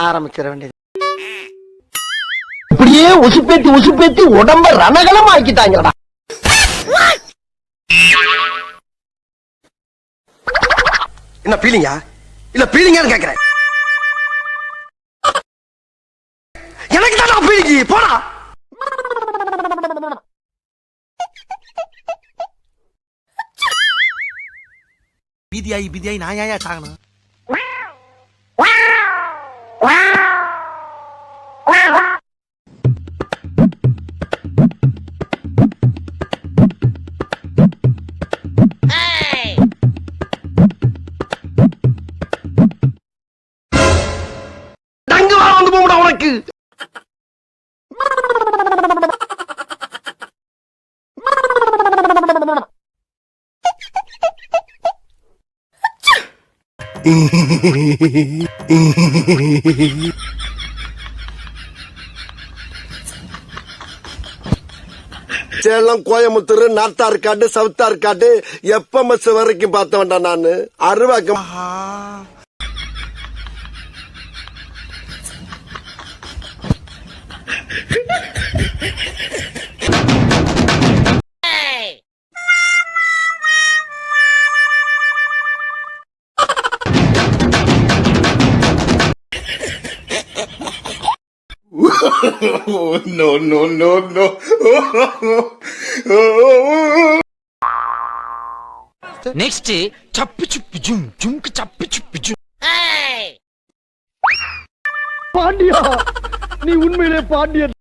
ஆரம்பிச்சிட வேண்டியது. இப்படியே உசுப்பேத்தி உசுப்பேத்தி உடம்ப ரணகலம் ஆக்கிட்டாங்கடா என்ன பீலிங்கா இல்ல பீலிங்கான்னு கேக்குறேன். எனக்கு தான் பீலிங்கி போடா. பீதியாயி பீதியாயி நான் ஏன் சாகணும். டங்கு வந்து போகணும் உனக்கு. சேலம் கோயம்புத்தூர் நார்த்தார்காடு சவுத்தார்காடு எப்ப வரைக்கும் பார்த்த வேண்டாம் நானு? அருவாக்கம். நெக்ஸ்ட் சப்பு சுப்பு ஜும் ஜும்க்கு சப்பு சுப்பு ஜும் பாண்டியா நீ உண்மையிலே பாண்டியன்.